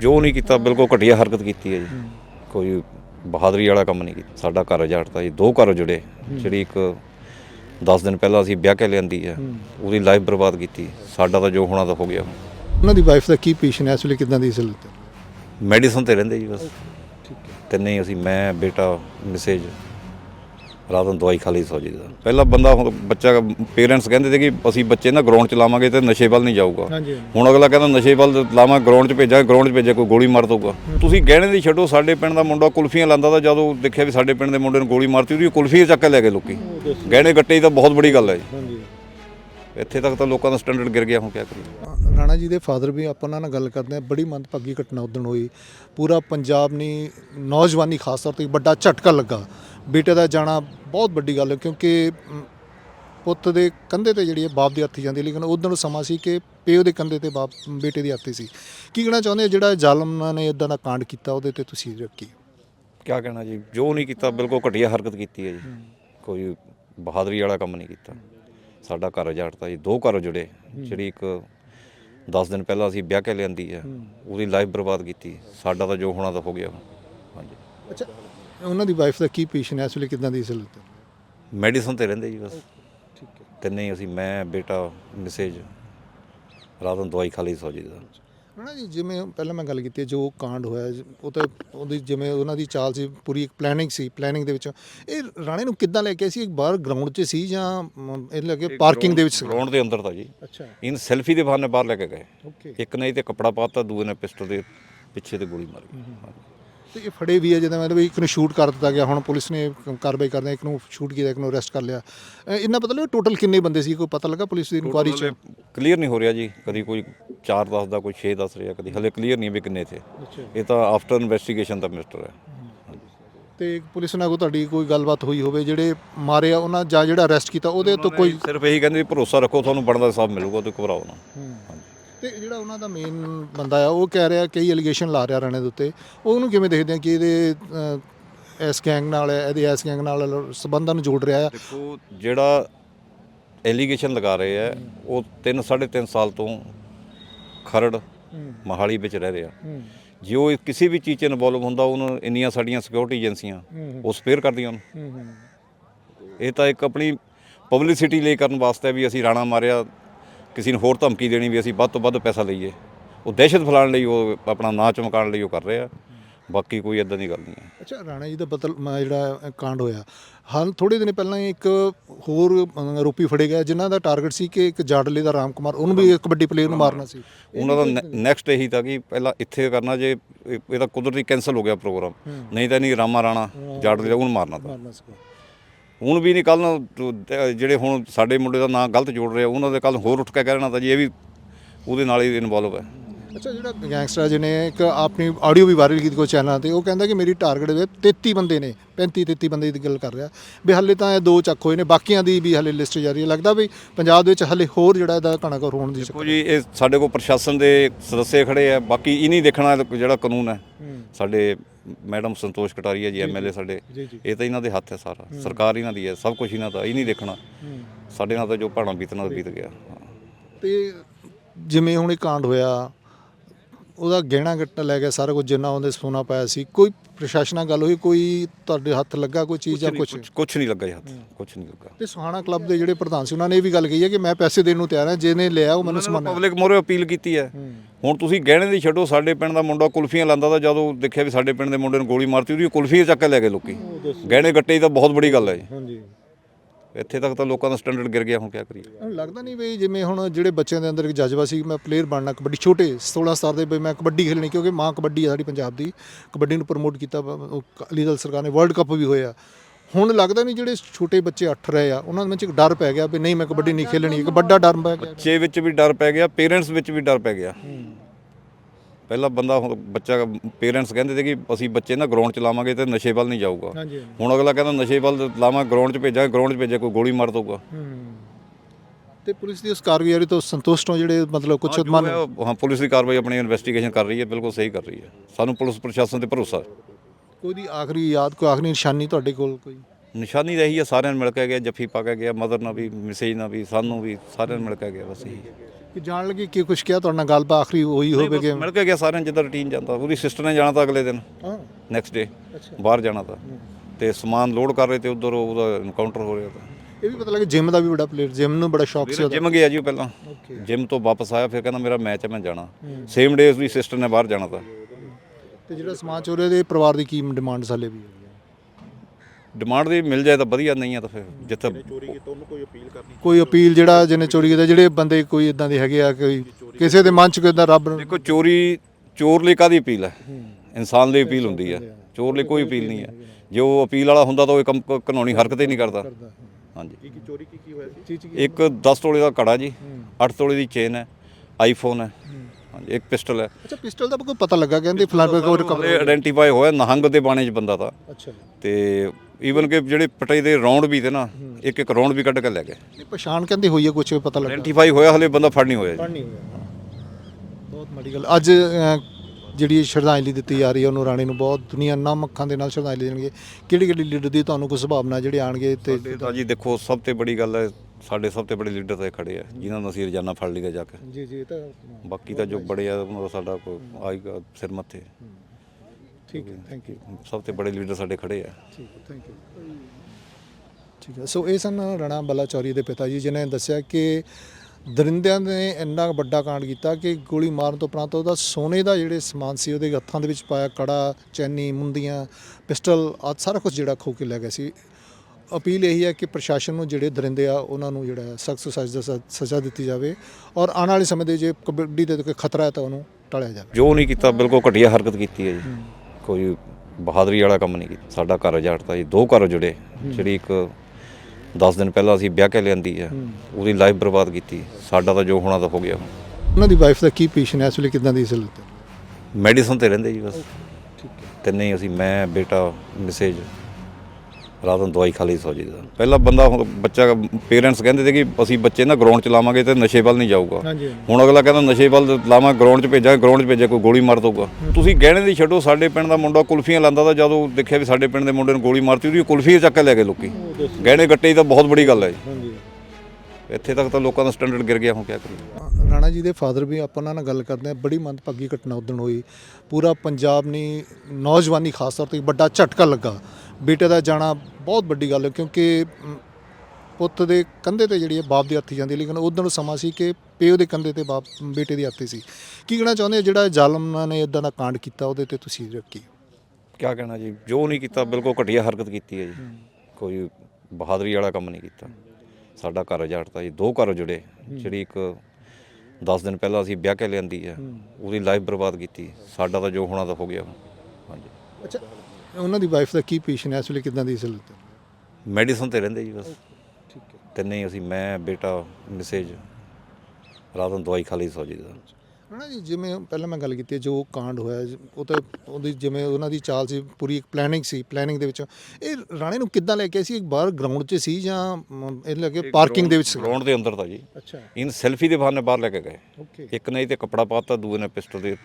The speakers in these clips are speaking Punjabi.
ਜੋ ਨਹੀਂ ਕੀਤਾ ਬਿਲਕੁਲ ਘਟੀਆ ਹਰਕਤ ਕੀਤੀ ਹੈ ਜੀ। ਕੋਈ ਬਹਾਦਰੀ ਵਾਲਾ ਕੰਮ ਨਹੀਂ ਕੀਤਾ। ਸਾਡਾ ਘਰ ਉਜਾੜਤਾ ਜੀ ਦੋ ਘਰ ਜੁੜੇ। ਜਿਹੜੀ ਇੱਕ 10 ਦਿਨ ਪਹਿਲਾਂ ਅਸੀਂ ਵਿਆਹ ਕੇ ਲਿਆਂਦੀ ਹੈ ਉਹਦੀ ਲਾਈਫ ਬਰਬਾਦ ਕੀਤੀ। ਸਾਡਾ ਤਾਂ ਜੋ ਹੋਣਾ ਤਾਂ ਹੋ ਗਿਆ। ਉਹਨਾਂ ਦੀ ਵਾਈਫ ਦਾ ਕੀ ਪੋਜੀਸ਼ਨ ਹੈ? ਇਸ ਵੇਲੇ ਕਿਦਾਂ ਦੀ ਸਹੂਲਤ ਹੈ ਮੈਡੀਸਨ ਤੇ ਰਹਿੰਦੇ ਜੀ ਬਸ। ਤਿੰਨੇ ਹੀ ਅਸੀਂ ਮੈਂ ਬੇਟਾ ਮੈਸੇਜ ਰਾਤ ਨੂੰ ਦਵਾਈ ਖਾ ਲਈ ਸੌ ਜੀ ਦਾ। ਪਹਿਲਾ ਬੰਦਾ ਹੁਣ ਬੱਚਾ ਪੇਰੈਂਟਸ ਕਹਿੰਦੇ ਸੀ ਕਿ ਅਸੀਂ ਬੱਚੇ ਨਾ ਗਰਾਊਂਡ ਚ ਲਾਵਾਂਗੇ ਤੇ ਨਸ਼ੇ ਵੱਲ ਨਹੀਂ ਜਾਊਗਾ। ਹੁਣ ਅਗਲਾ ਕਹਿੰਦਾ ਨਸ਼ੇ ਵੱਲ ਲਾਵਾਂ ਗਰਾਊਂਡ 'ਚ ਭੇਜਾਂ ਗਰਾਊਂਡ 'ਚ ਭੇਜੇ ਕੋਈ ਗੋਲੀ ਮਾਰ ਦਊਗਾ। ਤੁਸੀਂ ਗਹਿਣੇ ਦੀ ਛੱਡੋ ਸਾਡੇ ਪਿੰਡ ਦਾ ਮੁੰਡਾ ਕੁਲਫੀਆਂ ਲਾਂਦਾ ਤਾਂ ਜਦੋਂ ਦੇਖਿਆ ਵੀ ਸਾਡੇ ਪਿੰਡ ਦੇ ਮੁੰਡੇ ਨੂੰ ਗੋਲੀ ਮਾਰਤੀ ਉਹਦੀ ਕੁਲਫੀਆਂ ਚੱਕ ਕੇ ਲੈ ਗਏ ਲੋਕੀ। ਗਹਿਣੇ ਗੱਟੇ ਤਾਂ ਬਹੁਤ ਬੜੀ ਗੱਲ ਹੈ ਜੀ। ਇੱਥੇ ਤੱਕ ਤਾਂ ਲੋਕਾਂ ਦਾ ਸਟੈਂਡਰਡ ਗਿਰ ਗਿਆ ਹੁਣ ਕੀ ਕਰੀਏ। ਰਾਣਾ ਜੀ ਦੇ ਫਾਦਰ ਵੀ ਆਪਾਂ ਉਹਨਾਂ ਨਾਲ ਗੱਲ ਕਰਦੇ ਹਾਂ। ਬੜੀ ਮੰਦਭਾਗੀ ਘਟਨਾ ਉਦੋਂ ਹੋਈ। ਪੂਰਾ ਪੰਜਾਬ ਨੇ ਨੌਜਵਾਨੀ ਖਾਸ ਤੌਰ ਤੇ ਵੱਡਾ ਝਟਕਾ ਲੱਗਾ। ਬੇਟੇ ਦਾ ਜਾਣਾ ਬਹੁਤ ਵੱਡੀ ਗੱਲ ਹੈ ਕਿਉਂਕਿ ਪੁੱਤ ਦੇ ਕੰਧੇ ਤੇ ਜਿਹੜੀ ਹੈ ਬਾਪ ਦੀ ਹੱਥੀ ਜਾਂਦੀ ਲੇਕਿਨ ਉਦੋਂ ਸਮਾਂ ਸੀ ਕਿ ਪਿਓ ਦੇ ਕੰਧੇ ਤੇ ਬਾਪ ਬੇਟੇ ਦੀ ਹੱਥੀ ਸੀ। ਕੀ ਕਹਿਣਾ ਚਾਹੁੰਦੇ ਹੋ ਜਿਹੜਾ ਜ਼ਾਲਮ ਨੇ ਇਦਾਂ ਦਾ ਕਾਂਡ ਕੀਤਾ ਉਹਦੇ ਤੇ ਤੁਸੀਂ ਰੱਖੀ? ਕੀ ਕਹਿਣਾ ਜੀ? ਜੋ ਨਹੀਂ ਕੀਤਾ ਬਿਲਕੁਲ ਘਟੀਆ ਹਰਕਤ ਕੀਤੀ ਹੈ ਜੀ। ਕੋਈ ਬਹਾਦਰੀ ਵਾਲਾ ਕੰਮ ਨਹੀਂ ਕੀਤਾ। ਸਾਡਾ ਘਰ ਉਜਾੜਤਾ ਜੀ ਦੋ ਘਰ ਜੁੜੇ। ਜਿਹੜੀ ਇੱਕ 10 ਦਿਨ ਪਹਿਲਾਂ ਅਸੀਂ ਵਿਆਹ ਕੇ ਲਿਆਂਦੀ ਹੈ ਉਹਦੀ ਲਾਈਫ ਬਰਬਾਦ ਕੀਤੀ। ਸਾਡਾ ਤਾਂ ਜੋ ਹੋਣਾ ਤਾਂ ਹੋ ਗਿਆ। ਹਾਂਜੀ। ਅੱਛਾ ਉਹਨਾਂ ਦੀ ਵਾਈਫ ਦਾ ਕੀ ਪੋਜੀਸ਼ਨ ਹੈ ਇਸ ਵੇਲੇ ਕਿਦਾਂ ਦੀ ਸਹੂਲਤ ਹੈ? ਮੈਡੀਸਨ ਤੇ ਰਹਿੰਦੇ ਜੀ ਬਸ। ਠੀਕ ਹੈ। ਤਿੰਨੇ ਹੀ ਅਸੀਂ ਮੈਂ ਬੇਟਾ ਮੈਸੇਜ ਰਾਤ ਨੂੰ ਦਵਾਈ ਖਾ ਲਈ ਸੌ ਜੀ ਦਾ। ਹਣਾ ਜੀ ਜਿਵੇਂ ਪਹਿਲਾਂ ਮੈਂ ਗੱਲ ਕੀਤੀ ਹੈ, ਜੋ ਕਾਂਡ ਹੋਇਆ ਜ- ਉਹ ਤਾਂ ਉਹਦੀ ਜਿਵੇਂ ਉਹਨਾਂ ਦੀ ਚਾਲ ਸੀ ਪੂਰੀ ਇੱਕ ਪਲੈਨਿੰਗ ਸੀ ਪਲੈਨਿੰਗ ਦੇ ਵਿੱਚ। ਇਹ ਰਾਣੇ ਨੂੰ ਕਿੱਦਾਂ ਲੈ ਕੇ ਆਏ ਸੀ? ਇੱਕ ਬਾਹਰ ਗਰਾਊਂਡ 'ਚ ਸੀ ਜਾਂ ਮ, ਇਹ ਲੱਗੇ ਪਾਰਕਿੰਗ ਦੇ ਵਿੱਚ ਸੀ? ਗਰਾਊਂਡ ਦੇ ਅੰਦਰ ਤਾਂ ਜੀ। ਅੱਛਾ। ਇਨ ਸੈਲਫੀ ਦੇ ਬਹਾਨੇ ਬਾਹਰ ਲੈ ਕੇ ਗਏ। ਓਕੇ ਇੱਕ ਨੇ ਤੇ ਕੱਪੜਾ ਪਾਤਾ ਦੂਏ ਨੇ ਪਿਸਟਲ ਦੇ ਪਿੱਛੇ ਤੇ ਗੋਲੀ ਮਾਰੀ। ਤੇ ਇਹ ਫੜੇ ਵੀ ਹੈ ਜਿਹਦਾ ਮਤਲਬ ਇੱਕ ਨੂੰ ਸ਼ੂਟ ਕਰ ਦਿੱਤਾ ਗਿਆ। ਹੁਣ ਪੁਲਿਸ ਨੇ ਕਾਰਵਾਈ ਕਰਦੇ ਇੱਕ ਨੂੰ ਸ਼ੂਟ ਕੀਤਾ ਇੱਕ ਨੂੰ ਅਰੈਸਟ ਕਰ ਲਿਆ। ਇੰਨਾ ਪਤਾ ਲੱਗਾ ਟੋਟਲ ਕਿੰਨੇ ਬੰਦੇ ਸੀ ਕੋਈ ਪਤਾ ਲੱਗਾ ਪੁਲਿਸ ਦੀ ਇਨਕੁਆਰੀ 'ਚ? ਕਲੀਅਰ ਨਹੀਂ ਹੋ ਰਿਹਾ ਜੀ। ਕਦੀ ਕੋਈ 4 ਦੱਸਦਾ ਕੋਈ 6 ਦੱਸ ਰਿਹਾ ਕਦੀ ਹਲੇ ਕਲੀਅਰ ਨਹੀਂ ਵੀ ਕਿੰਨੇ ਥੇ। ਇਹ ਤਾਂ ਆਫਟਰ ਇਨਵੈਸਟੀਗੇਸ਼ਨ ਦਾ ਮਿਸਟਰ ਹੈ। ਤੇ ਪੁਲਿਸ ਨਾਲ ਕੋਈ ਤੁਹਾਡੀ ਕੋਈ ਗੱਲਬਾਤ ਹੋਈ ਹੋਵੇ ਜਿਹੜੇ ਮਾਰੇ ਆ ਉਹਨਾਂ ਜਾਂ ਜਿਹੜਾ ਅਰੈਸਟ ਕੀਤਾ ਉਹਦੇ ਤੋਂ ਕੋਈ ਸਿਰਫ ਇਹੀ ਕਹਿੰਦੇ ਵੀ ਭਰੋਸਾ ਰੱਖੋ ਤੁਹਾਨੂੰ ਬਣਦਾ ਸਾਫ਼ ਮਿਲੂਗਾ ਤੇ ਘਬਰਾਓ ਨਾ। ਤੇ ਜਿਹੜਾ ਉਹਨਾਂ ਦਾ ਮੇਨ ਬੰਦਾ ਆ ਉਹ ਕਹਿ ਰਿਹਾ ਕਈ ਐਲੀਗੇਸ਼ਨ ਲਾ ਰਿਹਾ ਰਾਣੇ ਦੇ ਉੱਤੇ। ਉਹਨੂੰ ਕਿਵੇਂ ਦੇਖਦੇ ਆ ਕਿ ਇਹਦੇ ਅਹ, ਇਸ ਗੈਂਗ ਨਾਲ ਇਹਦੇ ਇਸ ਗੈਂਗ ਨਾਲ ਸਬੰਧਾਂ ਨੂੰ ਜੋੜ ਰਿਹਾ ਆ? ਦੇਖੋ ਜਿਹੜਾ ਐਲੀਗੇਸ਼ਨ ਲਗਾ ਰਹੇ ਆ ਉਹ 3 3.5 ਸਾਲ ਤੋਂ ਖਰੜ ਮਹਾਲੀ ਵਿੱਚ ਰਹਿ ਰਿਹਾ ਜੇ ਉਹ ਕਿਸੇ ਵੀ ਚੀਜ਼ 'ਚ ਇਨਵੋਲਵ ਹੁੰਦਾ ਉਹਨੂੰ ਇੰਨੀਆਂ ਸਾਡੀਆਂ ਸਿਕਿਉਰਿਟੀ ਏਜੰਸੀਆਂ ਉਹ ਸਪੇਅਰ ਕਰਦੀਆਂ ਉਹਨੂੰ। ਇਹ ਤਾਂ ਇੱਕ ਆਪਣੀ ਪਬਲਿਸਿਟੀ ਲਈ ਕਰਨ ਵਾਸਤੇ ਵੀ ਅਸੀਂ ਰਾਣਾ ਮਾਰਿਆ ਕਿਸੇ ਨੂੰ ਹੋਰ ਧਮਕੀ ਦੇਣੀ ਵੀ ਅਸੀਂ ਵੱਧ ਤੋਂ ਵੱਧ ਪੈਸਾ ਲਈਏ। ਉਹ ਦਹਿਸ਼ਤ ਫੈਲਾਉਣ ਲਈ ਉਹ ਆਪਣਾ ਨਾਂ ਚਮਕਾਉਣ ਲਈ ਉਹ ਕਰ ਰਹੇ ਆ। ਬਾਕੀ ਕੋਈ ਇਦਾਂ ਦੀ ਗੱਲ ਨਹੀਂ ਹੈ। ਅੱਛਾ ਰਾਣਾ ਜੀ ਦਾ ਬਦਲ ਮ- ਜਿਹੜਾ ਕਾਂਡ ਹੋਇਆ ਹਾਲ ਥੋੜੇ ਦਿਨ ਪਹਿਲਾਂ ਇੱਕ ਹੋਰ ਆਰੋਪੀ ਫੜੇ ਗਿਆ ਜਿਨ੍ਹਾਂ ਦਾ ਟਾਰਗੇਟ ਸੀ ਕਿ ਇੱਕ ਜਾਡਲੇ ਦਾ ਰਾਮ ਕੁਮਾਰ ਉਹਨੂੰ ਵੀ ਇੱਕ ਕਬੱਡੀ ਪਲੇਅਰ ਨੂੰ ਮਾਰਨਾ ਸੀ। ਉਹਨਾਂ ਦਾ ਨੈਕਸਟ ਇਹੀ ਤਾਂ ਕਿ ਪਹਿਲਾਂ ਇੱਥੇ ਕਰਨਾ ਜੇ ਇਹ- ਇਹਦਾ ਕੁਦਰਤੀ ਕੈਨਸਲ ਹੋ ਗਿਆ ਪ੍ਰੋਗਰਾਮ ਨਹੀਂ ਤਾਂ ਨਹੀਂ ਰਾਮਾ ਰਾਣਾ ਜਾੜ ਦੇ ਉਹਨੂੰ ਮਾਰਨਾ ਤਾਂ। ਮਾਰਨਾ ਸੀ ਹੁਣ ਵੀ ਨਹੀਂ ਕੱਲ ਜਿਹੜੇ ਹੁਣ ਸਾਡੇ ਮੁੰਡੇ ਦਾ ਨਾਂ ਗਲਤ ਜੋੜ ਰਹੇ ਉਹਨਾਂ ਦੇ ਕੱਲ ਹੋਰ ਉੱਠ ਕੇ ਕਹਿਣਾ ਤਾਂ ਜੀ ਇਹ ਵੀ ਉਹਦੇ ਨਾਲ ਹੀ ਇਨਵੋਲਵ ਹੈ। ਅੱਛਾ ਜਿਹੜਾ ਗੈਂਗਸਟਰ ਜਿਹਨੇ ਇੱਕ ਆਪਣੀ ਆਡੀਓ ਵੀ ਵਾਇਰਲ ਕੀਤੀ ਕੋਈ ਚੈਨਲ ਤੇ ਉਹ ਕਹਿੰਦਾ ਕਿ ਮੇਰੀ ਟਾਰਗੇਟ ਵਿੱਚ 33 ਬੰਦੇ ਨੇ 35 33 ਬੰਦੇ ਦੀ ਗੱਲ ਕਰ ਰਿਹਾ। ਵੀ ਹੱਲੇ ਤਾਂ ਇਹ ਦੋ ਚੱਕ ਹੋਏ ਨੇ ਬਾਕੀਆਂ ਦੀ ਵੀ ਹੱਲੇ ਲਿਸਟ ਜਾਰੀ ਹੈ। ਲੱਗਦਾ ਵੀ ਪੰਜਾਬ ਦੇ ਵਿੱਚ ਹੱਲੇ ਹੋਰ ਜਿਹੜਾ ਇਹਦਾ ਘਣਾਕਰ ਹੋਣ ਦੀ ਦੇਖੋ ਜੀ ਇਹ ਸਾਡੇ ਕੋਲ ਪ੍ਰਸ਼ਾਸਨ ਦੇ ਸਦੱਸੇ ਖੜੇ ਆ ਬਾਕੀ ਇਹ ਨਹੀਂ ਦੇਖਣਾ ਜਿਹੜਾ ਕਾਨੂੰਨ ਹੈ। ਸਾਡੇ ਮੈਡਮ ਸੰਤੋਸ਼ ਕਟਾਰੀਆ ਜੀ ਐਮਐਲਏ ਸਾਡੇ। ਇਹ ਤਾਂ ਇਹਨਾਂ ਦੇ ਹੱਥ ਹੈ ਸਾਰਾ। ਸਰਕਾਰ ਇਹਨਾਂ ਦੀ ਹੈ ਸਭ ਕੁਝ ਇਹਨਾਂ ਦਾ ਇਹ ਨਹੀਂ ਦੇਖਣਾ। ਸਾਡੇ ਨਾਲ ਤਾਂ ਜੋ ਭਾਣਾ ਬੀਤਣਾ ਬੀਤ ਗਿਆ। ਤੇ ਜਿਵੇਂ ਹੁਣ ਇਹ ਕਾਂਡ ਹੋਇਆ ਉਹਦਾ ਗਹਿਣਾ ਗੱਟਾ ਲੈ ਗਿਆ ਸਾਰਾ ਕੁਝ ਜਿੰਨਾ ਉਹਦੇ ਸੋਨਾ ਪਾਇਆ ਸੀ ਕੋਈ ਪ੍ਰਸ਼ਾਸਨ ਨਾਲ ਗੱਲ ਹੋਈ ਕੋਈ ਤੁਹਾਡੇ ਹੱਥ ਲੱਗਾ ਕੋਈ ਚੀਜ਼ ਜਾਂ ਕੁਝ ਕੁਛ? ਨਹੀਂ ਲੱਗਾ ਜੀ ਹੱਥ ਕੁਛ ਨਹੀਂ ਲੱਗਾ। ਤੇ ਸੁਹਾਣਾ ਕਲੱਬ ਦੇ ਜਿਹੜੇ ਪ੍ਰਧਾਨ ਸੀ ਉਹਨਾਂ ਨੇ ਇਹ ਵੀ ਗੱਲ ਕਹੀ ਹੈ ਕਿ ਮੈਂ ਪੈਸੇ ਦੇਣ ਨੂੰ ਤਿਆਰ ਹਾਂ ਜਿਹਨੇ ਲਿਆ ਉਹ ਮੈਨੂੰ ਸਮਾਨ ਪਬਲਿਕ ਮੋਰੇ ਅਪੀਲ ਕੀਤੀ ਹੈ। ਹੁਣ ਤੁਸੀਂ ਗਹਿਣੇ ਦੀ ਛੱਡੋ ਸਾਡੇ ਪਿੰਡ ਦਾ ਮੁੰਡਾ ਕੁਲਫੀਆਂ ਲਾਂਦਾ ਤਾਂ ਜਦੋਂ ਦੇਖਿਆ ਵੀ ਸਾਡੇ ਪਿੰਡ ਦੇ ਮੁੰਡੇ ਨੂੰ ਗੋਲੀ ਮਾਰਤੀ ਉਹਦੀ ਕੁਲਫੀਆਂ ਚੱਕ ਕੇ ਲੈ ਗਏ ਲੋਕੀ। ਗਹਿਣੇ ਗੱਟੇ ਦੀ ਤਾਂ ਬਹੁਤ ਬੜੀ ਗੱਲ ਹੈ ਜੀ। ਹਾਂਜੀ। ਇੱਥੇ ਤੱਕ ਤਾਂ ਲੋਕਾਂ ਦਾ ਸਟੈਂਡਰਡ ਗਿਰ ਗਿਆ ਹੁਣ ਕੀ ਕਰੀਏ? ਹੁਣ ਲੱਗਦਾ ਨਹੀਂ ਵੀ ਜਿਵੇਂ ਹੁਣ ਜਿਹੜੇ ਬੱਚਿਆਂ ਦੇ ਅੰਦਰ ਇੱਕ ਜਜ਼ਬਾ ਸੀ ਮੈਂ ਪਲੇਅਰ ਬਣਨਾ ਕਬੱਡੀ ਛੋਟੇ 16 ਸਾਲ ਦੇ ਵੀ ਮੈਂ ਕਬੱਡੀ ਖੇਲਣੀ ਕਿਉਂਕਿ ਮਾਂ ਕਬੱਡੀ ਹੈ ਸਾਡੀ ਪੰਜਾਬ ਦੀ। ਕਬੱਡੀ ਨੂੰ ਪ੍ਰਮੋਟ ਕੀਤਾ ਅਕਾਲੀ ਦਲ ਸਰਕਾਰ ਨੇ ਵਰਲਡ ਕੱਪ ਵੀ ਹੋਇਆ। ਹੁਣ ਲੱਗਦਾ ਨਹੀਂ ਜਿਹੜੇ ਛੋਟੇ ਬੱਚੇ ਅੱਠ ਰਹੇ ਆ ਉਹਨਾਂ ਵਿੱਚ ਇੱਕ ਡਰ ਪੈ ਗਿਆ ਵੀ ਨਹੀਂ ਮੈਂ ਕਬੱਡੀ ਨਹੀਂ ਖੇਲਣੀ ਇੱਕ ਵੱਡਾ ਡਰ ਪੈ ਗਿਆ ਬੱਚੇ ਵਿੱਚ ਵੀ ਡਰ ਪੈ ਗਿਆ ਪੇਰੈਂਟਸ ਵਿੱਚ ਵੀ ਡਰ ਪੈ ਗਿਆ। ਪਹਿਲਾ ਬੰਦਾ ਹੁਣ ਬੱਚਾ ਪੇਰੈਂਟਸ ਕਹਿੰਦੇ ਸੀ ਕਿ ਅਸੀਂ ਬੱਚੇ ਨਾ ਗਰਾਊਂਡ ਚ ਲਾਵਾਂਗੇ ਤੇ ਨਸ਼ੇ ਵੱਲ ਨਹੀਂ ਜਾਊਗਾ। ਹਾਂਜੀ ਹੁਣ ਅਗਲਾ ਕਹਿੰਦਾ ਨਸ਼ੇ ਵੱਲ ਲਾਵਾਂ ਗਰਾਊਂਡ ਚ ਭੇਜਾਂ ਗਰਾਊਂਡ ਚ ਭੇਜੇ ਕੋਈ ਗੋਲੀ ਮਾਰ ਦਊਗਾ। ਤੇ ਪੁਲਿਸ ਦੀ ਉਸ ਕਾਰਗੁਜ਼ਾਰੀ ਤੋਂ ਸੰਤੁਸ਼ਟ ਹੋ ਜਿਹੜੇ ਮਤਲਬ ਕੁਝ ਉਹ- ਹਾਂ ਪੁਲਿਸ ਦੀ ਕਾਰਵਾਈ ਆਪਣੀ ਇਨਵੈਸਟੀਗੇਸ਼ਨ ਕਰ ਰਹੀ ਹੈ ਬਿਲਕੁਲ ਸਹੀ ਕਰ ਰਹੀ ਹੈ। ਸਾਨੂੰ ਪੁਲਿਸ ਪ੍ਰਸ਼ਾਸਨ ਤੇ ਭਰੋਸਾ ਹੈ। ਕੋਈ ਦੀ ਆਖਰੀ ਯਾਦ ਕੋਈ ਆਖਰੀ ਨਿਸ਼ਾਨੀ ਤੁਹਾਡੇ ਕੋਲ ਕੋਈ? ਨਿਸ਼ਾਨੀ ਰਹੀ ਹੈ ਸਾਰਿਆਂ ਨੂੰ ਮਿਲ ਕੇ ਗਿਆ ਜੱਫੀ ਪਾ ਕੇ ਗਿਆ ਮਦਰ ਨਾਲ ਵੀ ਮੈਸੇਜ ਨਾਲ ਵੀ ਸਾਨੂੰ ਵੀ ਸਾਰਿਆਂ ਨੂੰ ਮਿਲ ਕੇ ਗਿਆ ਬਸ ਇਹੀ ਕਿ ਜਾਣ ਲੱਗੇ ਕਿ ਕੁਝ ਕਿਹਾ ਤੁਹਾਡੇ ਨਾਲ ਗੱਲਬਾਤ ਆਖਰੀ ਹੋਈ ਹੋਵੇ ਕਿ ਮਿਲ ਕੇ ਗਿਆ ਸਾਰਿਆਂ ਜਿੱਦਾਂ ਰੁਟੀਨ ਜਾਂਦਾ ਉਹਦੀ ਸਿਸਟਰ ਨੇ ਜਾਣਾ ਤਾਂ ਅਗਲੇ ਦਿਨ ਹਾਂ। ਨੈਕਸਟ ਡੇ ਬਾਹਰ ਜਾਣਾ ਤਾਂ। ਤੇ ਸਮਾਨ ਲੋਡ ਕਰ ਰਹੇ ਤੇ ਉਧਰ ਉਹਦਾ ਐਨਕਾਊਂਟਰ ਹੋ ਰਿਹਾ ਤਾਂ। ਇਹ ਵੀ ਪਤਾ ਲੱਗਾ ਜਿਮ ਦਾ ਵੀ ਬੜਾ ਪਲੇਅਰ ਜਿਮ ਨੂੰ ਬੜਾ ਸ਼ੌਕ ਸੀ ਉਹਦਾ। ਜਿਮ ਗਿਆ ਜੀ ਉਹ ਪਹਿਲਾਂ। ਜਿਮ ਤੋਂ ਵਾਪਸ ਆਇਆ ਫਿਰ ਕਹਿੰਦਾ ਮੇਰਾ ਮੈਚ ਹੈ ਮੈਂ ਜਾਣਾ। ਸੇਮ ਡੇ ਉਸਦੀ ਸਿਸਟਰ ਨੇ ਬਾਹਰ ਜਾਣਾ ਤਾਂ। ਤੇ ਜਿਹੜਾ ਸਮਾਜ ਚੋਰੀ ਦੇ ਪਰਿਵਾਰ ਦੀ ਕੀ ਡਿਮਾਂਡ ਸਾਲੇ ਵੀ? ਡਿਮਾਂਡ ਦੀ ਮਿਲ ਜਾਏ ਤਾਂ ਵਧੀਆ ਨਹੀਂ ਆ ਤਾਂ ਫਿਰ ਜਿੱਥੇ ਕੋਈ ਅਪੀਲ ਜਿਹੜਾ ਜਿਹਨੇ ਚੋਰੀ ਕੀਤਾ ਜਿਹੜੇ ਬੰਦੇ ਕੋਈ ਇਦਾਂ ਦੇ ਹੈਗੇ ਆ ਕੋਈ ਕਿਸੇ ਦੇ ਮਨ ਚ ਕੋਈ ਏਦਾਂ ਰੱਬ ਨੂੰ ਦੇਖੋ ਚੋਰੀ ਚੋਰ ਲਈ ਕਾਦੀ ਅਪੀਲ ਹੈ? ਇਨਸਾਨ ਲਈ ਅਪੀਲ ਹੁੰਦੀ ਹੈ। ਚੋਰ ਲਈ ਕੋਈ ਅਪੀਲ ਨਹੀਂ ਹੈ। ਜੇ ਉਹ ਅਪੀਲ ਵਾਲਾ ਹੁੰਦਾ ਤਾਂ ਉਹ ਕੰਮ ਕਾਨੂੰਨੀ ਹਰਕਤ ਹੀ ਨਹੀਂ ਕਰਦਾ। ਹਾਂਜੀ। ਚੀਜ਼ ਕੀ ਇੱਕ 10 ਤੋਲੇ ਦਾ ਕੜਾ ਜੀ 8 ਤੋਲੇ ਦੀ ਚੇਨ ਹੈ ਆਈਫੋਨ ਹੈ। ਹਾਂਜੀ ਇੱਕ ਪਿਸਟਲ ਹੈ। ਅੱਛਾ ਪਿਸਟਲ ਦਾ ਕੋਈ ਪਤਾ ਲੱਗਾ ਕਹਿੰਦੇ ਫਲਾਣ ਕੋਈ ਰਿਕਵਰ ਆਇਡੈਂਟੀਫਾਈ ਹੋਇਆ ਨਹੰਗ ਦੇ ਬਾਣੇ 'ਚ ਬੰਦਾ ਤਾਂ। ਅੱਛਾ ਤੇ ਈਵਨ ਕਿ ਜਿਹੜੇ ਪਟੇ ਦੇ ਰੌਂਡ ਵੀ ਤੇ ਨਾ ਇੱਕ ਇੱਕ ਰੌਂਡ ਵੀ ਕੱਢ ਕੇ ਲੈ ਗਏ। ਨਹੀਂ ਪਛਾਣ ਕਹਿੰਦੇ ਹੋਈ ਹੈ ਕੁਝ ਪਤਾ ਲੱਗਾ। ਆਇਡੈਂਟੀਫਾਈ ਹੋਇਆ ਹਲੇ ਬੰਦਾ ਫੜ ਨਹੀਂ ਹੋਇਆ ਜੀ। ਨਹੀਂ ਹੋਇਆ ਬਹੁਤ ਮਾੜੀ ਗੱਲ। ਅੱਜ ਅਹ, ਜਿਹੜੀ ਸ਼ਰਧਾਂਜਲੀ ਦਿੱਤੀ ਜਾ ਰਹੀ ਹੈ ਉਹਨੂੰ ਰਾਣੀ ਨੂੰ ਬਹੁਤ ਦੁਨੀਆ ਨਮ ਅੱਖਾਂ ਦੇ ਨਾਲ ਸ਼ਰਧਾਂਜਲੀ ਦੇਣਗੇ। ਕਿਹੜੀ ਕਿਹੜੀ ਲੀਡਰ ਦੀ ਤੁਹਾਨੂੰ ਕੋਈ ਸੁਭਾਵਨਾ ਜਿਹੜੇ ਆਣਗੇ ਤੇ ਤੇ ਤਾਂ ਜੀ ਦੇਖੋ ਸਭ ਤੋਂ ਬੜੀ ਗੱਲ ਹੈ ਸਾਡੇ ਸਭ ਤੋਂ ਬੜੇ ਲੀਡਰ ਤੇ ਖੜੇ ਆ ਜਿਨ੍ਹਾਂ ਨੂੰ ਅਸੀਂ ਰੋਜ਼ਾਨਾ ਫੜ ਲਈਦਾ ਜਾ ਕੇ। ਜੀ ਜੀ ਤਾਂ ਬਾਕੀ ਤਾਂ ਜੋ ਬੜੇ ਆ ਉਹਨਾਂ ਦਾ ਸਾਡਾ ਕੋਈ ਆਏਗਾ ਸਿਰ ਮੱਥੇ। ਠੀਕ ਹੈ ਥੈਂਕ ਯੂ ਸਭ ਤੋਂ ਬੜੇ ਲੀਡਰ ਸਾਡੇ ਖੜੇ ਆ। ਠੀਕ ਹੈ ਥੈਂਕ ਯੂ ਠੀਕ ਹੈ ਸੋ ਇਹ ਸਨ ਰਣਾ ਬਲਾਚੌਰੀ ਦੇ ਪਿਤਾ ਜੀ ਜਿਨ੍ਹਾਂ ਨੇ ਦੱਸਿਆ ਕਿ ਦਰਿੰਦਿਆਂ ਨੇ ਇੰਨਾ ਵੱਡਾ ਕਾਂਡ ਕੀਤਾ ਕਿ ਗੋਲੀ ਮਾਰਨ ਤੋਂ ਉਪਰੰਤ ਉਹਦਾ ਸੋਨੇ ਦਾ ਜਿਹੜੇ ਸਮਾਨ ਸੀ ਉਹਦੇ ਹੱਥਾਂ ਦੇ ਵਿੱਚ ਪਾਇਆ ਕੜਾ ਚੈਨੀ ਮੁੰਦੀਆਂ ਪਿਸਟਲ ਆਦਿ ਸਾਰਾ ਕੁਝ ਜਿਹੜਾ ਖੋ ਕੇ ਲੈ ਗਿਆ ਸੀ। ਅਪੀਲ ਇਹੀ ਹੈ ਕਿ ਪ੍ਰਸ਼ਾਸਨ ਨੂੰ ਜਿਹੜੇ ਦਰਿੰਦੇ ਆ ਉਹਨਾਂ ਨੂੰ ਜਿਹੜਾ ਸਖਤ ਸਜ਼ਾ ਸਜ਼ਾ ਦਿੱਤੀ ਜਾਵੇ ਔਰ ਆਉਣ ਵਾਲੇ ਸਮੇਂ ਦੇ ਜੇ ਕਬੱਡੀ ਦੇ ਕੋਈ ਖਤਰਾ ਹੈ ਤਾਂ ਉਹਨੂੰ ਟਾਲਿਆ ਜਾਵੇ। ਜੋ ਨਹੀਂ ਕੀਤਾ ਬਿਲਕੁਲ ਘਟੀਆ ਹਰਕਤ ਕੀਤੀ ਹੈ ਜੀ। ਕੋਈ ਬਹਾਦਰੀ ਵਾਲਾ ਕੰਮ ਨਹੀਂ ਕੀਤਾ। ਸਾਡਾ ਘਰ ਉਜਾੜਤਾ ਜੀ ਦੋ ਘਰ ਜੁੜੇ ਜਿਹੜੀ ਇੱਕ 10 ਦਿਨ ਪਹਿਲਾਂ ਅਸੀਂ ਵਿਆਹ ਕੇ ਲਿਆਂਦੀ ਹੈ। ਉਹਦੀ ਲਾਈਫ ਬਰਬਾਦ ਕੀਤੀ। ਸਾਡਾ ਤਾਂ ਜੋ ਹੋਣਾ ਤਾਂ ਹੋ ਗਿਆ। ਉਹਨਾਂ ਦੀ ਵਾਈਫ ਦਾ ਕੀ ਪੋਜੀਸ਼ਨ ਹੈ ਇਸ ਵੇਲੇ ਕਿਦਾਂ ਦੀ ਹਾਲਤ ਹੈ? ਮੈਡੀਸਨ ਤੇ ਰਹਿੰਦੇ ਜੀ ਬਸ। ਠੀਕ ਹੈ। ਤਿੰਨੇ ਹੀ ਅਸੀਂ ਮੈਂ ਬੇਟਾ ਮੈਸੇਜ ਰਾਤ ਨੂੰ ਦਵਾਈ ਖਾ ਲਈ ਸੌ ਜੀ ਪਹਿਲਾਂ ਬੰਦਾ ਹੁਣ ਬੱਚਾ ਪੇਰੈਂਟਸ ਕਹਿੰਦੇ ਤੇ ਕਿ ਅਸੀਂ ਬੱਚੇ ਨਾ ਗਰਾਊਂਡ ਚ ਲਾਵਾਂਗੇ ਤੇ ਨਸ਼ੇ ਵੱਲ ਨਹੀਂ ਜਾਊਗਾ। ਹੁਣ ਅਗਲਾ ਕਹਿੰਦਾ ਨਸ਼ੇ ਵੱਲ ਲਾਵਾਂ ਗਰਾਊਂਡ 'ਚ ਭੇਜਾਂ ਗਰਾਊਂਡ 'ਚ ਭੇਜਿਆ ਕੋਈ ਗੋਲੀ ਮਾਰ ਦਊਗਾ। ਤੁਸੀਂ ਗਹਿਣੇ ਦੀ ਛੱਡੋ ਸਾਡੇ ਪਿੰਡ ਦਾ ਮੁੰਡਾ ਕੁਲਫੀਆਂ ਲਾਂਦਾ ਤਾਂ ਜਦੋਂ ਦੇਖਿਆ ਵੀ ਸਾਡੇ ਪਿੰਡ ਦੇ ਮੁੰਡੇ ਨੂੰ ਗੋਲੀ ਮਾਰਤੀ ਉਹਦੀ ਕੁਲਫੀ ਚੱਕ ਕੇ ਲੈ ਗਏ ਲੋਕੀ। ਗਹਿਣੇ ਗੱਟੇ ਤਾਂ ਬਹੁਤ ਬੜੀ ਗੱਲ ਹੈ ਜੀ। ਇੱਥੇ ਤੱਕ ਤਾਂ ਲੋਕਾਂ ਦਾ ਸਟੈਂਡਰਡ ਗਿਰ ਗਿਆ ਹੁਣ ਕੀ ਕਰੀਏ। ਰਾਣਾ ਜੀ ਦੇ ਫਾਦਰ ਵੀ ਆਪਾਂ ਨਾਲ ਗੱਲ ਕਰਦੇ ਆ ਬੜੀ ਮੰਦਭਾਗੀ ਘਟਨਾ ਉਦਣ ਹੋਈ। ਪੂਰਾ ਪੰਜਾਬ ਨੇ ਨੌਜਵਾਨੀ ਖਾਸ ਤੌਰ ਤੇ ਵੱਡਾ ਝਟਕਾ ਲੱਗਾ। ਬੇਟੇ ਦਾ ਜਾਣਾ ਬਹੁਤ ਵੱਡੀ ਗੱਲ ਹੈ ਕਿਉਂਕਿ ਪੁੱਤ ਦੇ ਕੰਧੇ ਤੇ ਜਿਹੜੀ ਹੈ ਬਾਪ ਦੀ ਹੱਥੀ ਜਾਂਦੀ ਲੇਕਿਨ ਉਦੋਂ ਸਮਾਂ ਸੀ ਕਿ ਪਿਓ ਦੇ ਕੰਧੇ ਤੇ ਬਾਪ ਬੇਟੇ ਦੀ ਹੱਥੀ ਸੀ। ਕੀ ਕਹਿਣਾ ਚਾਹੁੰਦੇ ਆ ਜਿਹੜਾ ਜ਼ਾਲਮ ਨੇ ਇਦਾਂ ਦਾ ਕਾਂਡ ਕੀਤਾ ਉਹਦੇ ਤੇ ਤੁਸੀਂ ਰੱਖੀ? ਕੀ ਕਹਿਣਾ ਜੀ? ਜੋ ਨਹੀਂ ਕੀਤਾ ਬਿਲਕੁਲ ਘਟੀਆ ਹਰਕਤ ਕੀਤੀ ਹੈ ਜੀ। ਕੋਈ ਬਹਾਦਰੀ ਵਾਲਾ ਕੰਮ ਨਹੀਂ ਕੀਤਾ। ਸਾਡਾ ਘਰ ਉਜਾੜਤਾ ਜੀ ਦੋ ਘਰ ਜੁੜੇ। ਜਿਹੜੀ ਇੱਕ 10 ਦਿਨ ਪਹਿਲਾਂ ਅਸੀਂ ਵਿਆਹ ਕੇ ਲਿਆਂਦੀ ਹੈ ਉਹਦੀ ਲਾਈਫ ਬਰਬਾਦ ਕੀਤੀ। ਸਾਡਾ ਤਾਂ ਜੋ ਹੋਣਾ ਤਾਂ ਹੋ ਗਿਆ। ਹਾਂਜੀ। ਅੱਛਾ ਉਹਨਾਂ ਦੀ ਵਾਈਫ ਦਾ ਕੀ ਪੋਜੀਸ਼ਨ ਹੈ? ਇਸ ਵੇਲੇ ਕਿਦਾਂ ਦੀ ਹਾਲਤ ਹੈ? ਮੈਡੀਸਨ ਤੇ ਰਹਿੰਦੇ ਜੀ ਬਸ। ਠੀਕ ਹੈ। ਤਿੰਨੇ ਹੀ ਅਸੀਂ ਮੈਂ ਬੇਟਾ ਮੈਸੇਜ ਰਾਤ ਨੂੰ ਦਵਾਈ ਖਾ ਲਈ ਸੌ ਜੀ ਦਾ। ਜੀ ਜਿਵੇਂ ਪਹਿਲਾਂ ਮੈਂ ਗੱਲ ਕੀਤੀ ਹੈ, ਜੋ ਕਾਂਡ ਹੋਇਆ ਜੀ, ਉਹ ਤਾਂ ਉਹਦੀ ਜਿਵੇਂ ਉਹਨਾਂ ਦੀ ਚਾਲ ਸੀ ਪੂਰੀ ਇੱਕ ਪਲੈਨਿੰਗ ਸੀ ਪਲੈਨਿੰਗ ਦੇ ਵਿੱਚ। ਇਹ ਰਾਣੇ ਨੂੰ ਕਿੱਦਾਂ ਲੈ ਕੇ ਆਏ ਸੀ? ਬਾਹਰ ਗਰਾਊਂਡ 'ਚ ਸੀ ਜਾਂ ਮ, ਇਹ ਲੱਗੇ ਪਾਰਕਿੰਗ ਦੇ ਵਿੱਚ ਸੀ? ਗਰਾਊਂਡ ਦੇ ਅੰਦਰ ਤਾਂ ਜੀ। ਅੱਛਾ। ਇਨ ਸੈਲਫੀ ਦੇ ਬਹਾਨੇ ਬਾਹਰ ਲੈ ਕੇ ਗਏ। ਓਕੇ ਇੱਕ ਨੇ ਤੇ ਕੱਪੜਾ ਪਾਤਾ ਦੂਏ ਨੇ ਪਿਸਟਲ ਦੇ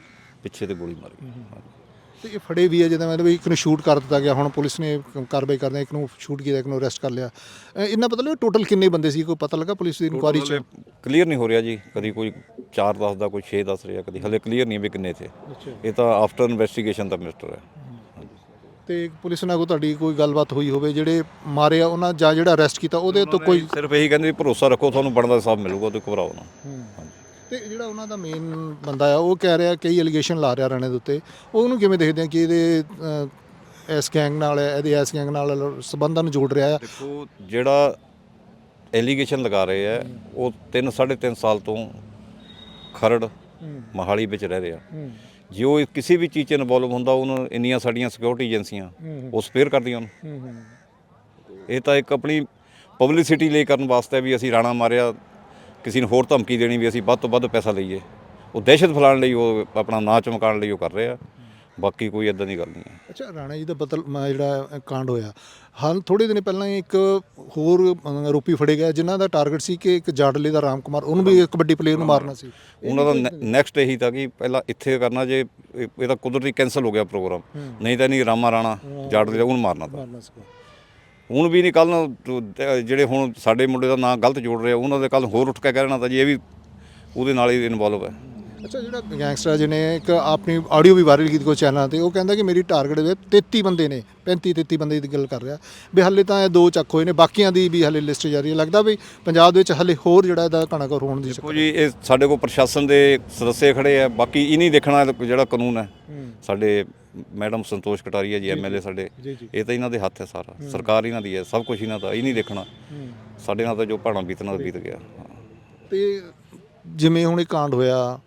ਪਿੱਛੇ ਤੇ ਗੋਲੀ ਮਾਰੀ। ਤੇ ਇਹ ਫੜੇ ਵੀ ਹੈ ਜਿਹਦਾ ਮਤਲਬ ਇੱਕ ਨੂੰ ਸ਼ੂਟ ਕਰ ਦਿੱਤਾ ਗਿਆ। ਹੁਣ ਪੁਲਿਸ ਨੇ ਕਾਰਵਾਈ ਕਰਦੇ ਇੱਕ ਨੂੰ ਸ਼ੂਟ ਕੀਤਾ ਇੱਕ ਨੂੰ ਅਰੈਸਟ ਕਰ ਲਿਆ। ਇੰਨਾ ਪਤਾ ਲੱਗਾ ਟੋਟਲ ਕਿੰਨੇ ਬੰਦੇ ਸੀ? ਕੋਈ ਪਤਾ ਲੱਗਾ ਪੁਲਿਸ ਦੀ ਇਨਕੁਆਰੀ 'ਚ? ਕਲੀਅਰ ਨਹੀਂ ਹੋ ਰਿਹਾ ਜੀ। ਕਦੀ ਕੋਈ 4 ਦੱਸਦਾ ਕੋਈ 6 ਦੱਸ ਰਿਹਾ ਕਦੀ। ਹਲੇ ਕਲੀਅਰ ਨਹੀਂ ਵੀ ਕਿੰਨੇ ਥੇ। ਇਹ ਤਾਂ ਆਫਟਰ ਇਨਵੈਸਟੀਗੇਸ਼ਨ ਦਾ ਮਿਸਟਰ ਹੈ। ਤੇ ਪੁਲਿਸ ਨਾਲ ਕੋਈ ਤੁਹਾਡੀ ਕੋਈ ਗੱਲਬਾਤ ਹੋਈ ਹੋਵੇ ਜਿਹੜੇ ਮਾਰੇ ਆ ਉਹਨਾਂ ਜਾਂ ਜਿਹੜਾ ਅਰੈਸਟ ਕੀਤਾ ਉਹਦੇ ਤੋਂ ਕੋਈ ਸਿਰਫ ਇਹੀ ਕਹਿੰਦੇ ਭਰੋਸਾ ਰੱਖੋ ਤੁਹਾਨੂੰ ਬਣਦਾ ਹਿਸਾਬ ਮਿਲੂਗਾ ਤੁਸੀਂ ਘਬਰਾਓ ਨਾ। ਤੇ ਜਿਹੜਾ ਉਹਨਾਂ ਦਾ ਮੇਨ ਬੰਦਾ ਆ ਉਹ ਕਹਿ ਰਿਹਾ ਕਈ ਐਲੀਗੇਸ਼ਨ ਲਾ ਰਿਹਾ ਰਾਣੇ ਦੇ ਉੱਤੇ। ਉਹਨੂੰ ਕਿਵੇਂ ਦੇਖਦੇ ਆ ਕਿ ਇਹਦੇ ਇਸ ਗੈਂਗ ਨਾਲ ਇਹਦੇ ਇਸ ਗੈਂਗ ਨਾਲ ਸਬੰਧਾਂ ਨੂੰ ਜੋੜ ਰਿਹਾ ਆ? ਦੇਖੋ ਜਿਹੜਾ ਐਲੀਗੇਸ਼ਨ ਲਗਾ ਰਹੇ ਆ ਉਹ 3 3.5 ਸਾਲ ਤੋਂ ਖਰੜ ਮਹਾਲੀ ਵਿੱਚ ਰਹਿ ਰਿਹਾ। ਜੇ ਉਹ ਕਿਸੇ ਵੀ ਚੀਜ਼ 'ਚ ਇਨਵੋਲਵ ਹੁੰਦਾ ਉਹਨੂੰ ਇੰਨੀਆਂ ਸਾਡੀਆਂ ਸਿਕਿਉਰਿਟੀ ਏਜੰਸੀਆਂ ਉਹ ਸਪੇਅਰ ਕਰਦੀਆਂ ਉਹਨੂੰ। ਇਹ ਤਾਂ ਇੱਕ ਆਪਣੀ ਪਬਲਿਸਿਟੀ ਲਈ ਕਰਨ ਵਾਸਤੇ ਵੀ ਅਸੀਂ ਰਾਣਾ ਮਾਰਿਆ ਕਿਸੇ ਨੂੰ ਹੋਰ ਧਮਕੀ ਦੇਣੀ ਵੀ ਅਸੀਂ ਵੱਧ ਤੋਂ ਵੱਧ ਪੈਸਾ ਲਈਏ। ਉਹ ਦਹਿਸ਼ਤ ਫੈਲਾਉਣ ਲਈ ਉਹ ਆਪਣਾ ਨਾਂ ਚਮਕਾਉਣ ਲਈ ਉਹ ਕਰ ਰਹੇ ਆ। ਬਾਕੀ ਕੋਈ ਇਦਾਂ ਦੀ ਗੱਲ ਨਹੀਂ ਹੈ। ਅੱਛਾ ਰਾਣਾ ਜੀ ਦਾ ਬਦਲ ਮ- ਜਿਹੜਾ ਕਾਂਡ ਹੋਇਆ ਹਾਲ ਥੋੜੇ ਦਿਨ ਪਹਿਲਾਂ ਹੀ ਇੱਕ ਹੋਰ ਅ, ਆਰੋਪੀ ਫੜੇ ਗਿਆ ਜਿਨ੍ਹਾਂ ਦਾ ਟਾਰਗੇਟ ਸੀ ਕਿ ਇੱਕ ਜਾਡਲੇ ਦਾ ਰਾਮ ਕੁਮਾਰ ਉਹਨੂੰ ਵੀ ਇੱਕ ਕਬੱਡੀ ਪਲੇਅਰ ਨੂੰ ਮਾਰਨਾ ਸੀ। ਉਹਨਾਂ ਦਾ ਨੈਕਸਟ ਇਹੀ ਤਾਂ ਕਿ ਪਹਿਲਾਂ ਇੱਥੇ ਕਰਨਾ ਜੇ ਇਹ ਇਹ ਤਾਂ ਕੁਦਰਤੀ ਕੈਨਸਲ ਹੋ ਗਿਆ ਪ੍ਰੋਗਰਾਮ ਨਹੀਂ ਤਾਂ ਨਹੀਂ ਰਾਮਾ ਰਾਣਾ ਜੜ ਦੇ ਉਹਨੂੰ ਮਾਰਨਾ ਤਾਂ। ਹੁਣ ਵੀ ਨਹੀਂ ਕੱਲ ਨੂੰ ਜਿਹੜੇ ਹੁਣ ਸਾਡੇ ਮੁੰਡੇ ਦਾ ਨਾਂ ਗਲਤ ਜੋੜ ਰਿਹਾ ਉਹਨਾਂ ਦੇ ਕੱਲ ਹੋਰ ਉੱਠ ਕੇ ਕਹਿਣਾ ਤਾਂ ਜੀ, ਇਹ ਵੀ ਉਹਦੇ ਨਾਲ ਹੀ ਇਨਵੋਲਵ ਹੈ ਅੱਛਾ ਜਿਹੜਾ ਗੈਂਗਸਟਰ ਜਿਹਨੇ ਇੱਕ ਆਪਣੀ ਆਡੀਓ ਵੀ ਵਾਇਰਲ ਕੀਤੀ ਕੋਈ ਚੈਨਲ ਤੇ ਉਹ ਕਹਿੰਦਾ ਕਿ ਮੇਰੀ ਟਾਰਗੇਟ ਦੇ 33 ਬੰਦੇ ਨੇ 35 33 ਬੰਦੇ ਦੀ ਗੱਲ ਕਰ ਰਿਹਾ। ਵੀ ਹੱਲੇ ਤਾਂ ਇਹ ਦੋ ਚੱਕ ਹੋਏ ਨੇ ਬਾਕੀਆਂ ਦੀ ਵੀ ਹੱਲੇ ਲਿਸਟ ਜਾਰੀ ਹੈ। ਲੱਗਦਾ ਵੀ ਪੰਜਾਬ ਦੇ ਵਿੱਚ ਹੱਲੇ ਹੋਰ ਜਿਹੜਾ ਇਹਦਾ ਘਣਾਕਰ ਹੋਣ ਦੀ ਦੇਖੋ ਜੀ ਇਹ ਸਾਡੇ ਕੋਲ ਪ੍ਰਸ਼ਾਸਨ ਦੇ ਸਦੱਸੇ ਖੜੇ ਆ ਬਾਕੀ ਇਹ ਨਹੀਂ ਦੇਖਣਾ ਜਿਹੜਾ ਕਾਨੂੰਨ ਹੈ। ਸਾਡੇ ਮੈਡਮ ਸੰਤੋਸ਼ ਕਟਾਰੀਆ ਜੀ ਐਮਐਲਏ ਸਾਡੇ। ਇਹ ਤਾਂ ਇਹਨਾਂ ਦੇ ਹੱਥ ਹੈ ਸਾਰਾ। ਸਰਕਾਰ ਇਹਨਾਂ ਦੀ ਹੈ ਸਭ ਕੁਝ ਇਹਨਾਂ ਦਾ ਇਹ ਨਹੀਂ ਦੇਖਣਾ। ਸਾਡੇ ਨਾਲ ਤਾਂ ਜੋ ਭਾਣਾ ਬੀਤਣਾ ਬੀਤ ਗਿਆ। ਤੇ ਜਿਵੇਂ ਹੁਣ ਇਹ ਕਾਂਡ ਹੋਇਆ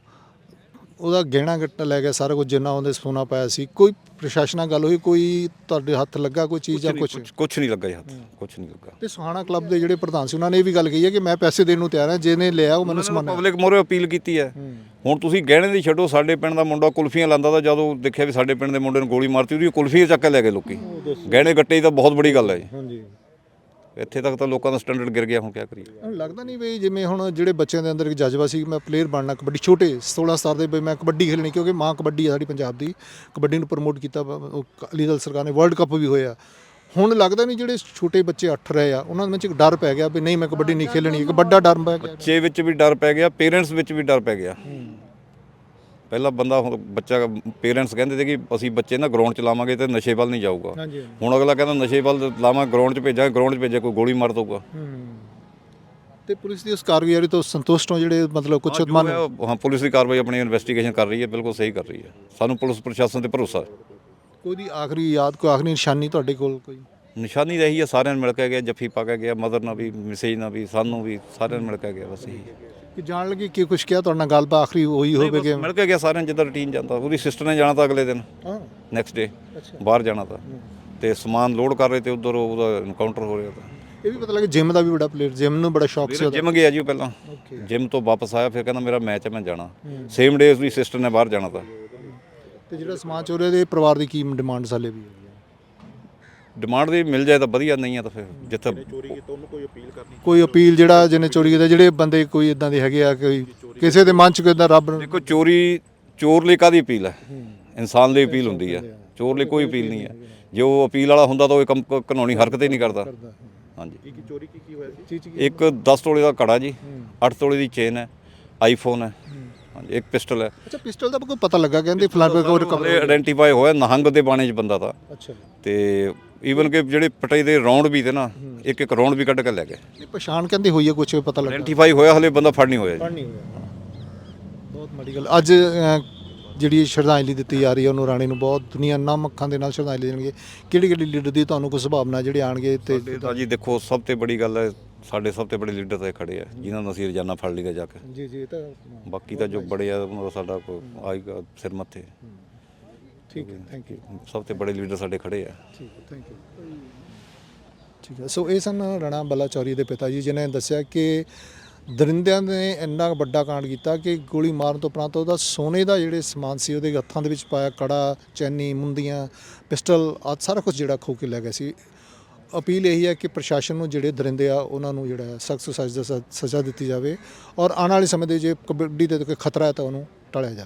ਉਹਦਾ ਗਹਿਣਾ ਗੱਟਾ ਲੈ ਗਿਆ ਸਾਰਾ ਕੁਝ ਜਿੰਨਾ ਉਹਦੇ ਸੋਨਾ ਪਾਇਆ ਸੀ ਕੋਈ ਪ੍ਰਸ਼ਾਸਨ ਨਾਲ ਗੱਲ ਹੋਈ ਕੋਈ ਤੁਹਾਡੇ ਹੱਥ ਲੱਗਾ ਕੋਈ ਚੀਜ਼ ਜਾਂ ਕੁਝ ਕੁਝ ਨਹੀਂ ਲੱਗਾ ਜੀ ਹੱਥ ਕੁਝ ਨਹੀਂ ਲੱਗਾ। ਤੇ ਸੁਹਾਣਾ ਕਲੱਬ ਦੇ ਜਿਹੜੇ ਪ੍ਰਧਾਨ ਸੀ ਉਹਨਾਂ ਨੇ ਇਹ ਵੀ ਗੱਲ ਕਹੀ ਹੈ ਕਿ ਮੈਂ ਪੈਸੇ ਦੇਣ ਨੂੰ ਤਿਆਰ ਹਾਂ ਜਿਹਨੇ ਲਿਆ ਉਹ ਮੈਨੂੰ ਸਮਾਨ ਪਬਲਿਕ ਮੋਰੇ ਅਪੀਲ ਕੀਤੀ ਹੈ। ਹੁਣ ਤੁਸੀਂ ਗਹਿਣੇ ਦੀ ਛੱਡੋ ਸਾਡੇ ਪਿੰਡ ਦਾ ਮੁੰਡਾ ਕੁਲਫੀਆਂ ਲਾਂਦਾ ਤਾਂ ਜਦੋਂ ਦੇਖਿਆ ਵੀ ਸਾਡੇ ਪਿੰਡ ਦੇ ਮੁੰਡੇ ਨੂੰ ਗੋਲੀ ਮਾਰਤੀ ਉਹਦੀ ਕੁਲਫੀਆਂ ਚੱਕ ਕੇ ਲੈ ਗਏ ਲੋਕੀ। ਗਹਿਣੇ ਗੱਟੇ ਦੀ ਤਾਂ ਬਹੁਤ ਬੜੀ ਗੱਲ ਹੈ ਜੀ। ਹਾਂਜੀ। ਇੱਥੇ ਤੱਕ ਤਾਂ ਲੋਕਾਂ ਦਾ ਸਟੈਂਡਰਡ ਗਿਰ ਗਿਆ ਹੁਣ ਕੀ ਕਰੀਏ? ਲੱਗਦਾ ਨਹੀਂ ਵੀ ਜਿਵੇਂ ਹੁਣ ਜਿਹੜੇ ਬੱਚਿਆਂ ਦੇ ਅੰਦਰ ਇੱਕ ਜਜ਼ਬਾ ਸੀ ਕਿ ਮੈਂ ਪਲੇਅਰ ਬਣਨਾ ਕਬੱਡੀ ਛੋਟੇ 16 ਸਾਲ ਦੇ ਵੀ ਮੈਂ ਕਬੱਡੀ ਖੇਲਣੀ ਕਿਉਂਕਿ ਮਾਂ ਕਬੱਡੀ ਆ ਸਾਡੀ ਪੰਜਾਬ ਦੀ ਕਬੱਡੀ ਨੂੰ ਪ੍ਰਮੋਟ ਕੀਤਾ ਵਾ, ਉਹ ਅਕਾਲੀ ਦਲ ਸਰਕਾਰ ਨੇ ਵਰਲਡ ਕੱਪ ਵੀ ਹੋਇਆ। ਹੁਣ ਲੱਗਦਾ ਨਹੀਂ ਜਿਹੜੇ ਛੋਟੇ ਬੱਚੇ ਅੱਠ ਰਹੇ ਆ ਉਹਨਾਂ ਦੇ ਵਿੱਚ ਇੱਕ ਡਰ ਪੈ ਗਿਆ ਵੀ ਨਹੀਂ ਮੈਂ ਕਬੱਡੀ ਨਹੀਂ ਖੇਲਣੀ ਇੱਕ ਵੱਡਾ ਡਰ ਪੈ ਗਿਆ ਬੱਚੇ ਵਿੱਚ ਵੀ ਡਰ ਪੈ ਗਿਆ ਪੇਰੈਂਟਸ ਵਿੱਚ ਵੀ ਡਰ ਪੈ ਗਿਆ। ਪਹਿਲਾਂ ਬੰਦਾ ਹੁਣ ਬੱਚਾ ਪੇਰੈਂਟਸ ਕਹਿੰਦੇ ਸੀ ਕਿ ਅਸੀਂ ਬੱਚੇ ਨਾ ਗਰਾਊਂਡ 'ਚ ਲਾਵਾਂਗੇ ਤੇ ਨਸ਼ੇ ਵੱਲ ਨਹੀਂ ਜਾਊਗਾ। ਹਾਂਜੀ ਹੁਣ ਅਗਲਾ ਕਹਿੰਦਾ ਨਸ਼ੇ ਵੱਲ ਲਾਵਾਂ ਗਰਾਊਂਡ 'ਚ ਭੇਜਾਂਗੇ ਗਰਾਊਂਡ 'ਚ ਭੇਜਿਆ ਕੋਈ ਗੋਲੀ ਮਾਰ ਦਊਗਾ। ਤੇ ਪੁਲਿਸ ਦੀ ਉਸ ਕਾਰਗੁਜ਼ਾਰੀ ਤੋਂ ਸੰਤੁਸ਼ਟ ਹੋ ਜਿਹੜੇ ਮਤਲਬ ਕੁਝ ਜੋ ਹੈ ਪੁਲਿਸ ਦੀ ਕਾਰਵਾਈ ਆਪਣੀ ਇਨਵੈਸਟੀਗੇਸ਼ਨ ਕਰ ਰਹੀ ਹੈ ਬਿਲਕੁਲ ਸਹੀ ਕਰ ਰਹੀ ਹੈ। ਸਾਨੂੰ ਪੁਲਿਸ ਪ੍ਰਸ਼ਾਸਨ ਤੇ ਭਰੋਸਾ ਹੈ। ਕੋਈ ਦੀ ਆਖਰੀ ਯਾਦ ਕੋਈ ਆਖਰੀ ਨਿਸ਼ਾਨੀ ਤੁਹਾਡੇ ਕੋਲ ਕੋਈ? ਨਿਸ਼ਾਨੀ ਰਹੀ ਹੈ ਸਾਰਿਆਂ ਨੂੰ ਮਿਲ ਕੇ ਗਿਆ ਜੱਫੀ ਪਾ ਕੇ ਗਿਆ ਮਦਰ ਨਾਲ ਵੀ ਮੈਸੇਜ ਨਾਲ ਵੀ ਸਾਨੂੰ ਵੀ ਸਾਰਿਆਂ ਨੂੰ ਮਿਲ ਕੇ ਗਿਆ ਬਸ ਇਹੀ ਕਿ ਜਾਣ ਲੱਗੀ ਕਿ ਕੁਝ ਕਿਹਾ ਤੁਹਾਡੇ ਨਾਲ ਗੱਲਬਾਤ ਆਖਰੀ ਹੋਈ ਹੋਵੇ ਕਿ ਮਿਲ ਕੇ ਗਿਆ ਸਾਰਿਆਂ ਨੂੰ ਜਿੱਦਾਂ ਰੁਟੀਨ ਜਾਂਦਾ। ਉਹਦੀ ਸਿਸਟਰ ਨੇ ਜਾਣਾ ਤਾਂ ਅਗਲੇ ਦਿਨ। ਹਾਂ। ਨੈਕਸਟ ਡੇ ਬਾਹਰ ਜਾਣਾ ਤਾਂ। ਤੇ ਸਮਾਨ ਲੋਡ ਕਰ ਰਹੇ ਤੇ ਉਧਰ ਉਹਦਾ ਐਨਕਾਊਂਟਰ ਹੋ ਰਿਹਾ ਤਾਂ। ਇਹ ਵੀ ਪਤਾ ਲੱਗਾ ਜਿਮ ਦਾ ਵੀ ਬੜਾ ਪਲੇਅਰ ਜਿਮ ਨੂੰ ਬੜਾ ਸ਼ੌਕ ਸੀ ਜਿਮ ਗਿਆ ਜੀ ਉਹ ਪਹਿਲਾਂ। ਜਿਮ ਤੋਂ ਵਾਪਸ ਆਇਆ ਫਿਰ ਕਹਿੰਦਾ ਮੇਰਾ ਮੈਚ ਹੈ ਮੈਂ ਜਾਣਾ। ਸੇਮ ਡੇ ਉਸਦੀ ਸਿਸਟਰ ਨੇ ਬਾਹਰ ਜਾਣਾ ਤਾਂ। ਤੇ ਜਿਹੜਾ ਸਮਾਜ ਚੋਰੀ ਦੇ ਪਰਿਵਾਰ ਦੀ ਕੀ ਡਿਮਾਂਡ ਸਾਲੇ ਵੀ? ਡਿਮਾਂਡ ਦੀ ਮਿਲ ਜਾਏ ਤਾਂ ਵਧੀਆ ਨਹੀਂ ਆ ਤਾਂ ਫਿਰ ਜਿੱਥੇ ਕੋਈ ਅਪੀਲ ਜਿਹੜਾ ਜਿਹਨੇ ਚੋਰੀ ਕੀਤਾ ਜਿਹੜੇ ਬੰਦੇ ਕੋਈ ਇਦਾਂ ਦੇ ਹੈਗੇ ਆ ਕੋਈ ਕਿਸੇ ਦੇ ਮਨ ਚ ਕੋਈ ਏਦਾਂ ਰੱਬ ਨੂੰ- ਦੇਖੋ ਚੋਰੀ ਚੋਰ ਲਈ ਕਾਦੀ ਅਪੀਲ ਹੈ? ਇਨਸਾਨ ਲਈ ਅਪੀਲ ਹੁੰਦੀ ਹੈ। ਚੋਰ ਲਈ ਕੋਈ ਅਪੀਲ ਨਹੀਂ ਹੈ। ਜੇ ਉਹ ਅਪੀਲ ਵਾਲਾ ਹੁੰਦਾ ਤਾਂ ਉਹ ਕੰਮ ਕਾਨੂੰਨੀ ਹਰਕਤ ਹੀ ਨਹੀਂ ਕਰਦਾ। ਹਾਂਜੀ। ਚੀਜ਼ ਚ ਇੱਕ 10 ਤੋਲੇ ਦਾ ਕੜਾ ਜੀ 8 ਤੋਲੇ ਦੀ ਚੇਨ ਹੈ ਆਈਫੋਨ ਹੈ। ਹਾਂਜੀ ਇੱਕ ਪਿਸਟਲ ਹੈ। ਅੱਛਾ ਪਿਸਟਲ ਦਾ ਕੋਈ ਪਤਾ ਲੱਗਾ? ਕਹਿੰਦੇ ਫਲਾਣ ਕੋਈ ਰਿਕਵਰ ਆਇਡੈਂਟੀਫਾਈ ਹੋਇਆ ਨਹੰਗ ਦੇ ਬਾਣੇ 'ਚ ਬੰਦਾ ਤਾਂ। ਅੱਛਾ ਤੇ ਈਵਨ ਕਿ ਜਿਹੜੇ ਪਟਾਈ ਦੇ ਰੌਂਡ ਵੀ ਤੇ ਨਾ ਇੱਕ ਇੱਕ ਰੌਂਡ ਵੀ ਕੱਢ ਕੇ ਲੈ ਗਏ। ਇਹ ਪਛਾਣ ਕਹਿੰਦੇ ਹੋਈ ਹੈ ਕੁਝ ਪਤਾ ਲੱਗਾ। ਆਇਡੈਂਟੀਫਾਈ ਹੋਇਆ ਹਲੇ ਬੰਦਾ ਫੜ ਨਹੀਂ ਹੋਇਆ ਜੀ। ਨਹੀਂ ਹੋਇਆ। ਬਹੁਤ ਮਾੜੀ ਗੱਲ। ਅੱਜ ਅਹ, ਜਿਹੜੀ ਸ਼ਰਧਾਂਜਲੀ ਦਿੱਤੀ ਜਾ ਰਹੀ ਹੈ ਉਹਨੂੰ ਰਾਣੀ ਨੂੰ ਬਹੁਤ ਦੁਨੀਆ ਨਮ ਅੱਖਾਂ ਦੇ ਨਾਲ ਸ਼ਰਧਾਂਜਲੀ ਦੇਣਗੇ। ਕਿਹੜੀ ਕਿਹੜੀ ਲੀਡਰ ਦੀ ਤੁਹਾਨੂੰ ਕੋਈ ਸੁਭਾਵਨਾ ਜਿਹੜੇ ਆਣਗੇ ਤੇ ਤੇ ਤਾਂ ਜੀ ਦੇਖੋ ਸਭ ਤੋਂ ਬੜੀ ਗੱਲ ਹੈ ਸਾਡੇ ਸਭ ਤੋਂ ਬੜੇ ਲੀਡਰ ਤਾਂ ਇਹ ਖੜੇ ਆ ਜਿਨ੍ਹਾਂ ਨੂੰ ਅਸੀਂ ਰੋਜ਼ਾਨਾ ਫੜ ਲਈਗਾ ਜਾ ਕੇ। ਜੀ ਜੀ ਇਹ ਤਾਂ ਬਾਕੀ ਤਾਂ ਜੋ ਬੜੇ ਆ ਉਹਨਾਂ ਦਾ ਸਾਡਾ ਕੋਈ ਆਏਗਾ ਸਿਰ ਮੱਥੇ। ਠੀਕ ਹੈ ਥੈਂਕ ਯੂ ਸਭ ਤੋਂ ਬੜੇ ਲੀਡਰ ਸਾਡੇ ਖੜੇ ਆ। ਠੀਕ ਹੈ ਥੈਂਕ ਯੂ ਠੀਕ ਹੈ ਸੋ ਇਹ ਸਨ ਰਣਾ ਬਲਾਚੌਰੀ ਦੇ ਪਿਤਾ ਜੀ ਜਿਨ੍ਹਾਂ ਨੇ ਦੱਸਿਆ ਕਿ ਦਰਿੰਦਿਆਂ ਨੇ ਇੰਨਾ ਵੱਡਾ ਕਾਂਡ ਕੀਤਾ ਕਿ ਗੋਲੀ ਮਾਰਨ ਤੋਂ ਉਪਰੰਤ ਉਹਦਾ ਸੋਨੇ ਦਾ ਜਿਹੜੇ ਸਮਾਨ ਸੀ ਉਹਦੇ ਹੱਥਾਂ ਦੇ ਵਿੱਚ ਪਾਇਆ ਕੜਾ ਚੈਨੀ ਮੁੰਦੀਆਂ ਪਿਸਟਲ ਆਦਿ ਸਾਰਾ ਕੁਝ ਜਿਹੜਾ ਖੋ ਕੇ ਲੈ ਗਏ ਸੀ। ਅਪੀਲ ਇਹੀ ਹੈ ਕਿ ਪ੍ਰਸ਼ਾਸਨ ਨੂੰ ਜਿਹੜੇ ਦਰਿੰਦੇ ਆ ਉਹਨਾਂ ਨੂੰ ਜਿਹੜਾ ਸਖਤ ਸਜ਼ਾ ਸਜ਼ਾ ਦਿੱਤੀ ਜਾਵੇ ਔਰ ਆਉਣ ਵਾਲੇ ਸਮੇਂ ਦੇ ਜੇ ਕਬੱਡੀ ਦੇ ਕੋਈ ਖਤਰਾ ਹੈ ਤਾਂ ਉਹਨੂੰ ਟਾਲਿਆ ਜਾਵੇ।